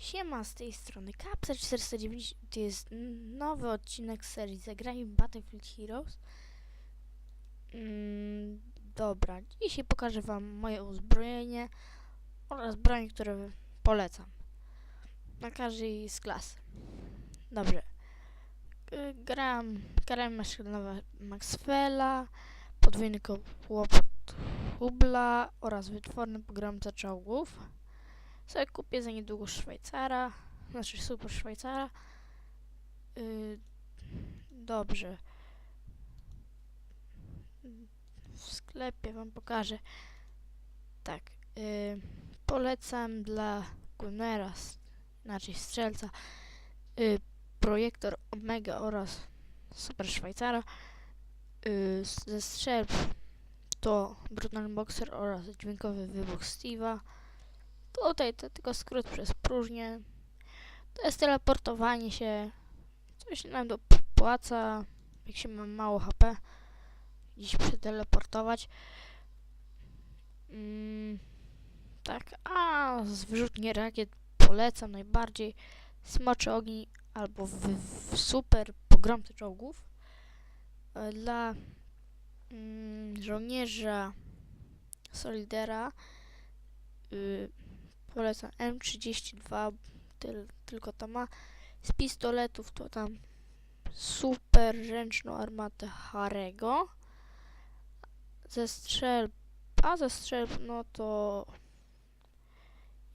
Siema, z tej strony Capsa 490, to jest nowy odcinek serii Zagrajmy w Battlefield Heroes. Mm, dobra, dzisiaj pokażę wam moje uzbrojenie oraz broń, które polecam. Na każdej z klas. Dobrze. Gram, gram maszynowa Maxwella, podwójny ko- łopot Hubla oraz wytworny pogromca czołgów. Sobie kupię za niedługo Szwajcara, znaczy super Szwajcara. Yy, dobrze. W sklepie wam pokażę. Tak. Yy, polecam dla Gunnera, inaczej strzelca, yy, projektor Omega oraz super Szwajcara. Yy, ze strzelb to Brutal Boxer oraz dźwiękowy wybuch Steve'a. Tutaj to tylko skrót przez próżnię. To jest teleportowanie się. Coś nam dopłaca, jak się ma mało HP. Gdzieś przeteleportować. Mm, tak, a z wyrzutnie rakiet polecam najbardziej Smoczy Ogni albo w, w super pogromcy czołgów. E, Dla mm, żołnierza Solidera y, polecam. M32 tyl, tylko to ma. Z pistoletów to tam super ręczną armatę Harego. Ze strzelb a ze strzelb no to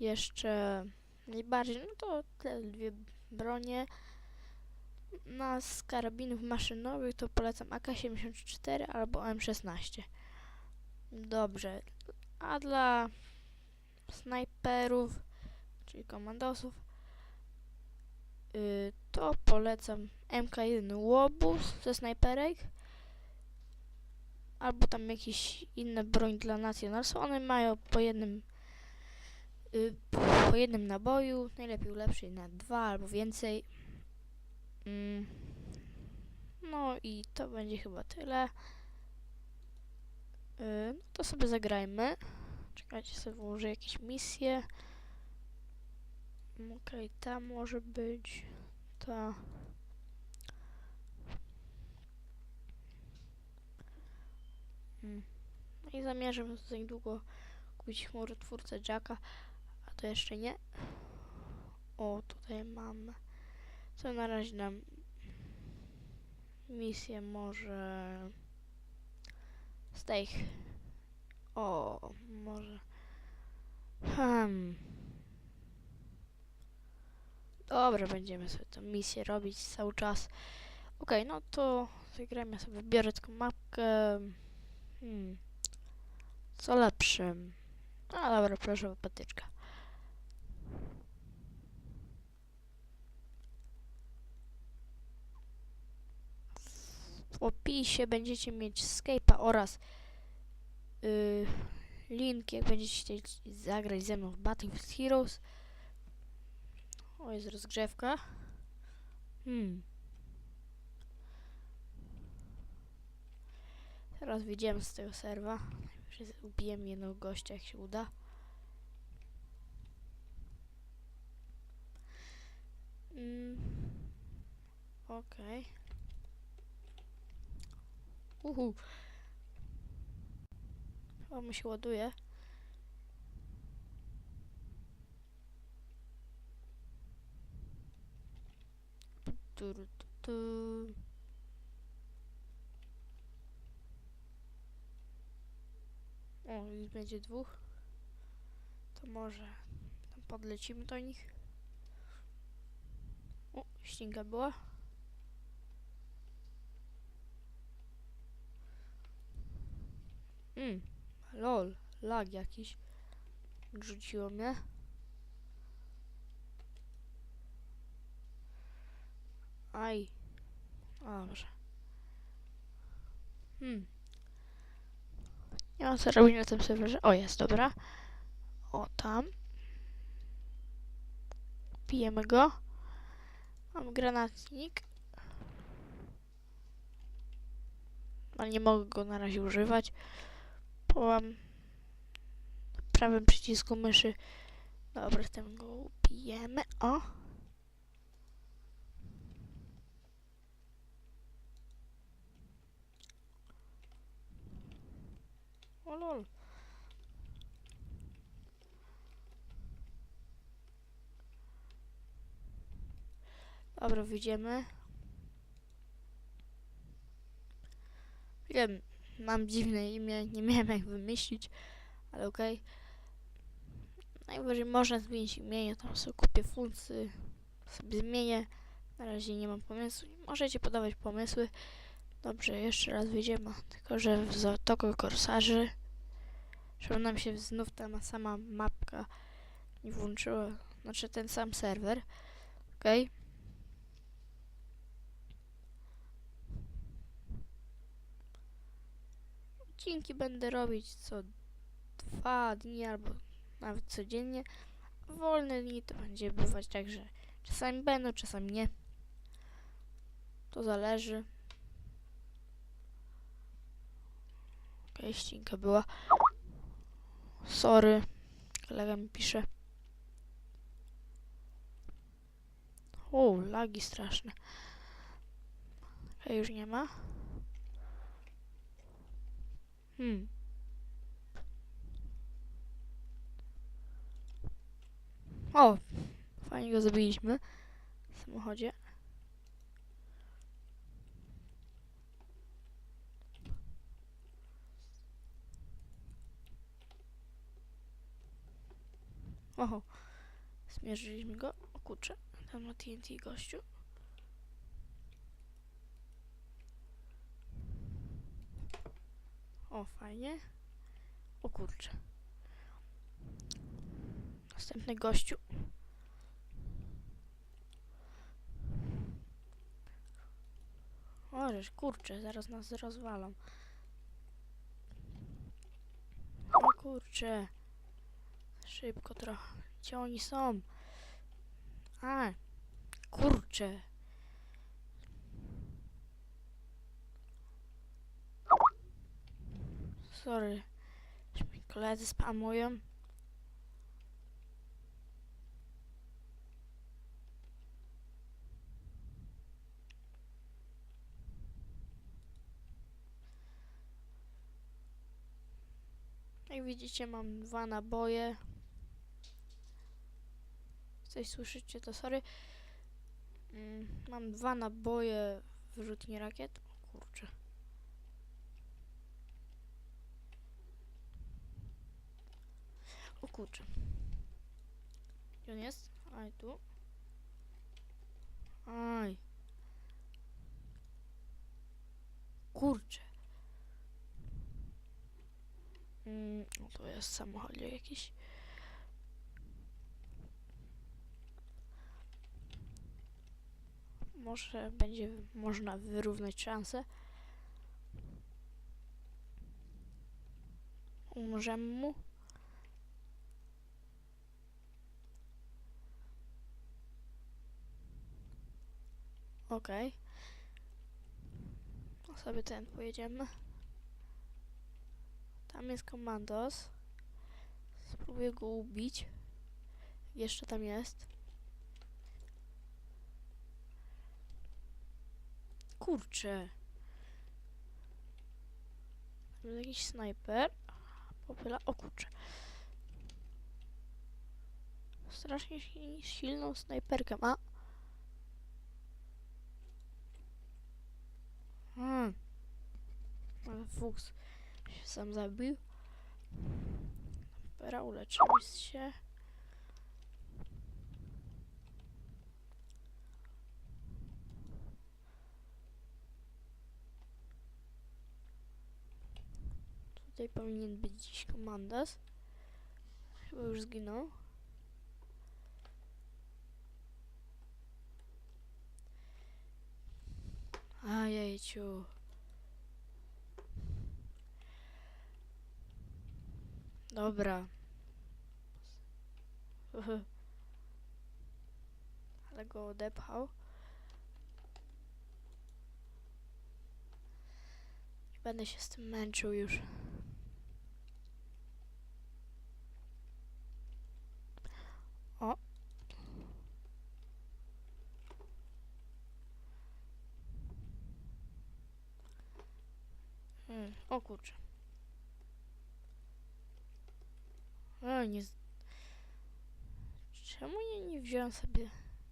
jeszcze najbardziej no to te dwie bronie. Na z karabinów maszynowych to polecam AK-74 albo M16 dobrze. A dla snajperów, czyli komandosów, yy, to polecam MK1 Łobuz ze snajperek, albo tam jakieś inne broń dla Nationalsów. One mają po jednym yy, po jednym naboju, najlepiej ulepszyć na dwa albo więcej. Mm. No i to będzie chyba tyle. Yy, no to sobie zagrajmy. Czekajcie, sobie włożę jakieś misje. Okej, ta może być. Ta. Mm. No i zamierzam za niedługo kupić chmurotwórcę Jacka, a to jeszcze nie. O, tutaj mam. Co na razie nam misję może tych. O, może. Hmm. Dobra, będziemy sobie tę misję robić cały czas. Okej, no to zagrajmy sobie. Wybiorę taką mapkę. Hmm. Co lepsze? A dobra, proszę patyczka. W opisie będziecie mieć Skype'a oraz link, jak będziecie chcieli zagrać ze mną w Battlefield Heroes. O, jest rozgrzewka. Hmm. Teraz wyjdziemy z tego serwa. Ubijemy jednego gościa, jak się uda. Mm. Okej. Uhu. O, mi się ładuje. Tu, tu. O, już będzie dwóch. To może tam podlecimy do nich. O, ścinga była. Mm, lol, lag jakiś. Rzuciło mnie. Aj. Dobrze. Hmm. Nie mam co robić na tym serwerze. O, jest, dobra. O, tam. Pijemy go. Mam granatnik. Ale nie mogę go na razie używać. Bo mam prawym przycisku myszy. Dobra, ten go. Klikniemy, o. O lol. Dobra, wyjdziemy. Wiem, mam dziwne imię, nie miałem jak wymyślić, ale okej. Najwyżej można zmienić imię, tam sobie kupię funkcję, sobie zmienię. Na razie nie mam pomysłu. Możecie podawać pomysły. Dobrze, jeszcze raz wyjdziemy, tylko że w Zatoku Korsarzy, żeby nam się znów ta sama mapka nie włączyła, znaczy ten sam serwer, okej? Odcinki będę robić co dwa dni albo nawet codziennie. Wolne dni to będzie bywać tak, że czasami będą, czasami nie. To zależy. Okej, ścinka była. Sorry. Kolega mi pisze. O, lagi straszne. Okej, już nie ma. Hmm. O, fajnie go zabiliśmy w samochodzie. Oho, zmierzyliśmy go. O kurczę, tam ma TNT gościu. O, fajnie. O kurczę. Następny gościu. O, żeż, kurczę, zaraz nas rozwalą. O kurczę. Szybko trochę. Gdzie oni są? A, kurczę. Sorry. mi Koledzy spamują. Jak widzicie mam dwa naboje. Coś słyszycie, to sorry. Mm, mam dwa naboje w wyrzutni rakiet. O kurczę. O kurczę. Gdzie on jest? Aj, tu. Aj. Kurczę. Mm, no to jest samochodzie jakiś. Może będzie można wyrównać szanse. Umrzemy mu. Okej. Okay. sobie ten pojedziemy. Tam jest komandos. Spróbuję go ubić. Jeszcze tam jest. Kurczę. Tam jest jakiś snajper. Popyla. O kurczę. Strasznie si- silną snajperkę ma. Hmm. Ale fuks się sam zabił. Dobra, uleczymy się. Tutaj powinien być dziś komandas. Chyba już zginął. Ajejciu. Dobra. Ale go odepchał. Będę się z tym męczył już. O. O kurczę. O, nie... Czemu nie, nie wziąłem sobie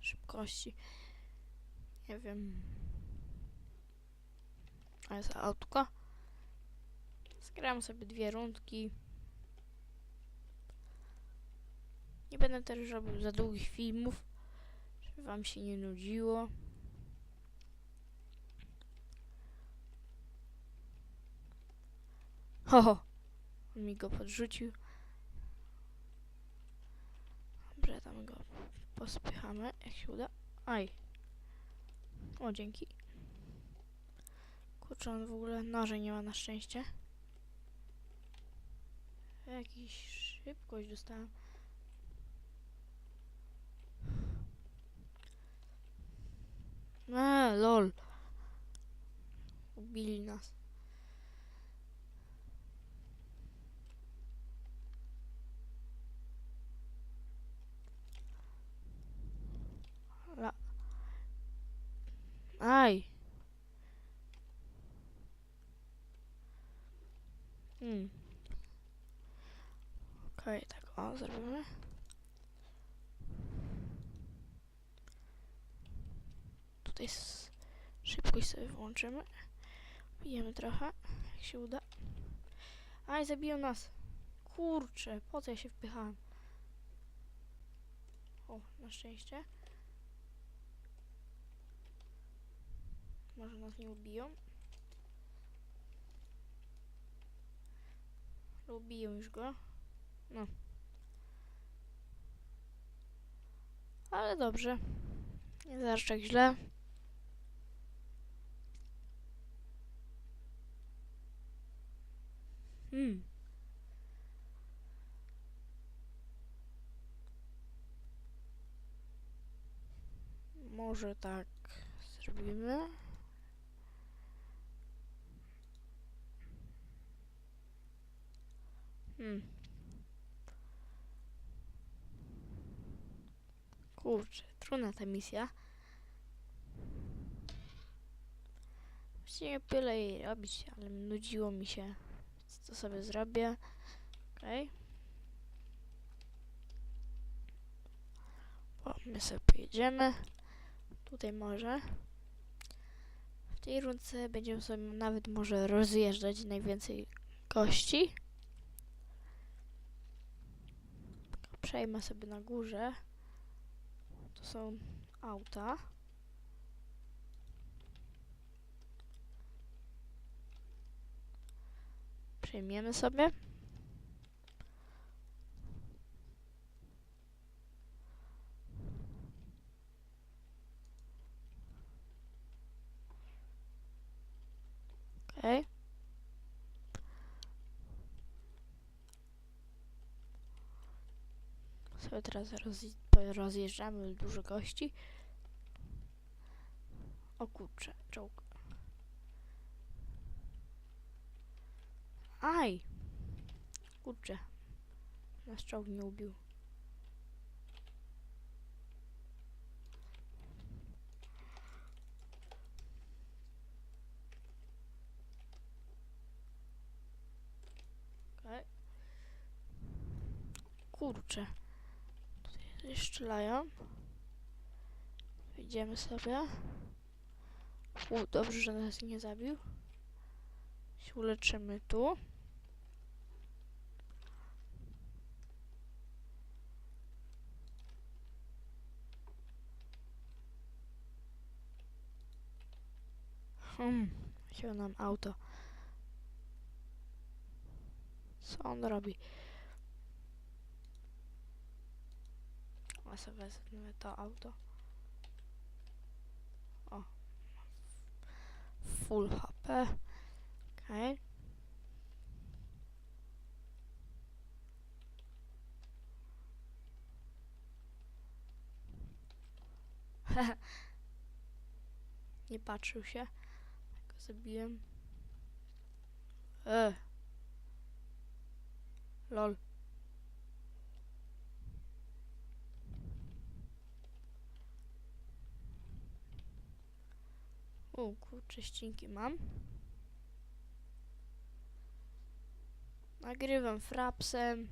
szybkości? Nie wiem. A jest autko. Zgram sobie dwie rundki. Nie będę też robił za długich filmów, żeby wam się nie nudziło. Ho, ho. On mi go podrzucił. Dobra, tam go pospychamy, jak się uda. Aj. O, dzięki. Kurczę, on w ogóle noże nie ma na szczęście. Jakiś szybkość dostałem. Eee, lol. Ubili nas. Aj. Hmm. Okej, tak o, zrobimy. Tutaj szybkość sobie włączymy. Bijemy trochę, jak się uda. Aj, zabiją nas. Kurczę, po co ja się wpychałem? O, na szczęście. Może nas nie ubiją. Ubiją już go. No. Ale dobrze. Nie za aż tak źle. Hmm. Może tak zrobimy. Hmm. Kurczę, trudna ta misja. Właściwie byle jej robić, ale nudziło mi się. To sobie zrobię. Okej. O, my sobie pojedziemy. Tutaj może. W tej rundce będziemy sobie nawet może rozjeżdżać najwięcej gości. Przejmę sobie na górze. To są auta. Przejmiemy sobie. Okej. Sobie teraz po- rozjeżdżamy dużo gości. O kurczę, czołg. Aj! Kurczę. Nas czołg nie ubił. Kurczę. Tutaj strzelają. Idziemy sobie. U, dobrze, że nas nie zabił. Się uleczymy tu. Hmm, wziął nam auto. Co on robi? Ja sobie wezmę to auto. O. Full HP. Okej. Nie patrzył się. Go zabiłem. E. Lol. O, kurczę, ścinki mam. Nagrywam frapsem.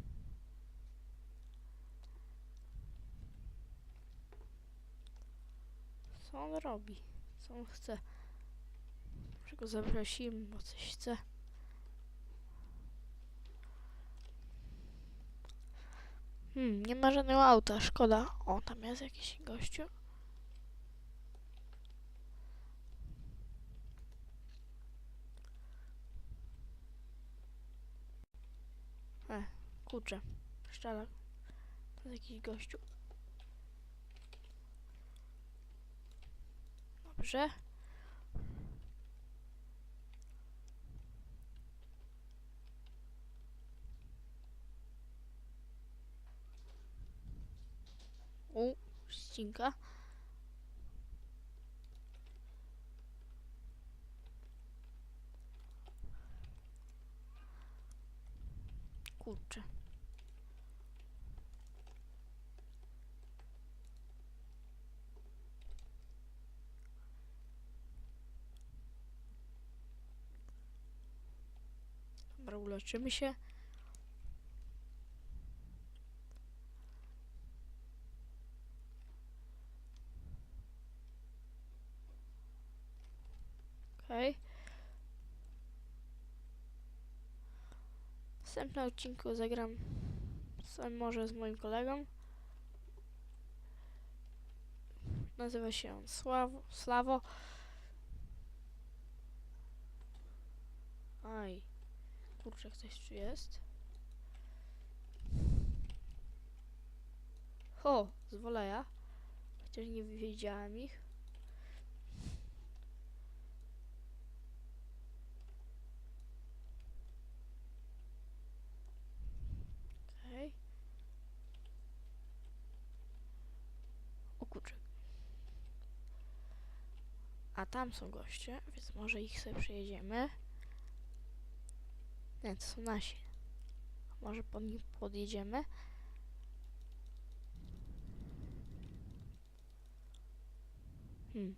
Co on robi? Co on chce? Może go zaprosimy, bo coś chce. Hmm, nie ma żadnego auta, szkoda. O, tam jest jakiś gościu. E, kurczę. Szczela. To jest jakiś gościu. Dobrze. U, ścinka. Kurczę. Dobra, uleczymy się. Okej. W następnym odcinku zagram sobie może z moim kolegą. Nazywa się on Sławo, Slawo. Aj. Kurczę, ktoś tu jest. O, z. Chociaż nie wiedziałem ich. Okej. A tam są goście, więc może ich sobie przejedziemy. Nie, to są nasi. Może po nich podjedziemy. Hmm.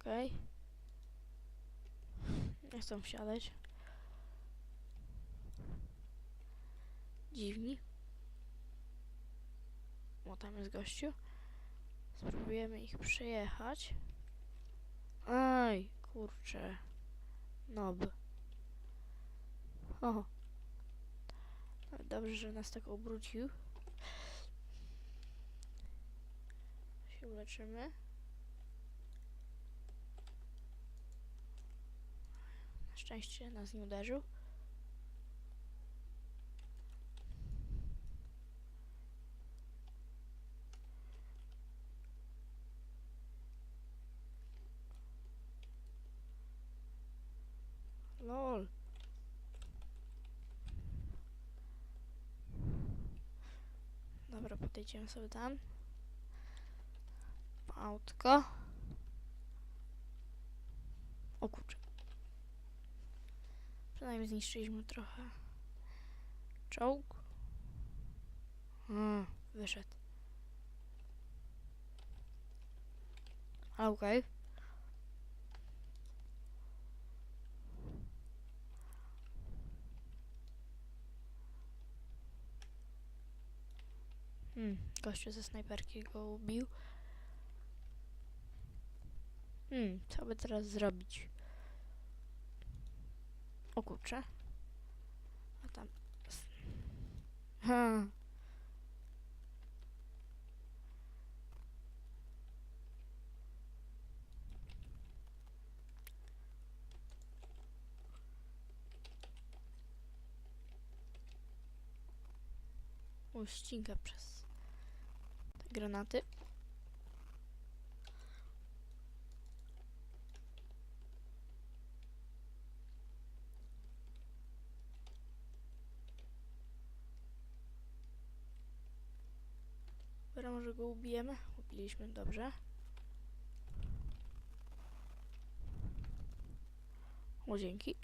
Okej. Nie chcą wsiadać. Dziwni. O, tam jest gościu. Spróbujemy ich przejechać. Aj, kurczę. Nob. O. Ale Dobrze, że nas tak obrócił. Się uleczymy. Na szczęście nas nie uderzył. Lol. Dobra, podejdziemy sobie tam. Autko. O kurczę. Przynajmniej zniszczyliśmy trochę. Czołg. Hmm, wyszedł. Ale okej. Hmm, gościu ze snajperki go ubił. Hmm, co by teraz zrobić? O kurczę. A tam... Ha. O, ścinka przez granaty. Dobra, może go ubijemy? Ubiliśmy, dobrze. O, dzięki.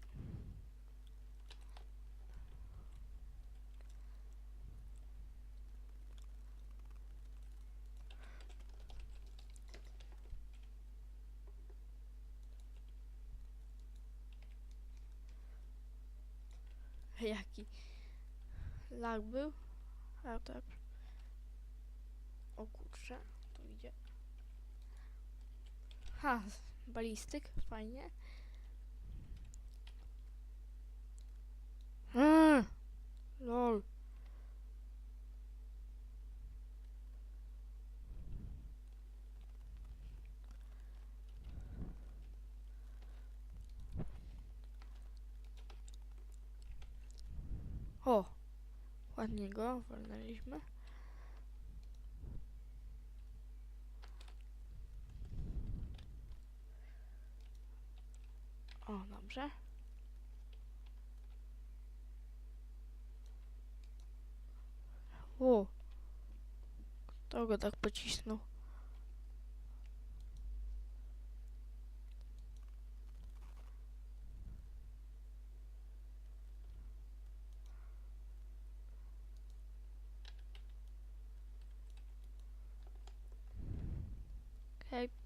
Lag był. A tak. O kurczę, tu idzie. Ha, balistyk, fajnie. Eee, lol. O, ładnie go walnęliśmy. O, dobrze. O, kto go tak pocisnął?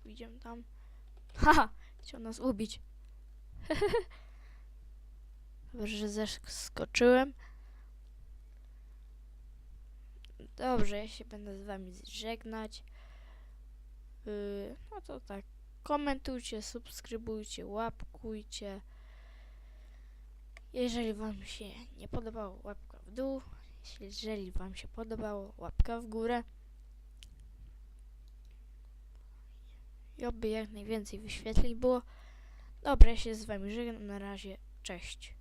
Idziemy tam. Haha, chciał nas ubić. Dobrze, że zeskoczyłem. Dobrze, ja się będę z wami żegnać. Yy, no to tak. Komentujcie, subskrybujcie, łapkujcie. Jeżeli wam się nie podobało, łapka w dół. Jeżeli wam się podobało, łapka w górę. I oby jak najwięcej wyświetleń było. Dobra, ja się z wami żegnam. Na razie. Cześć.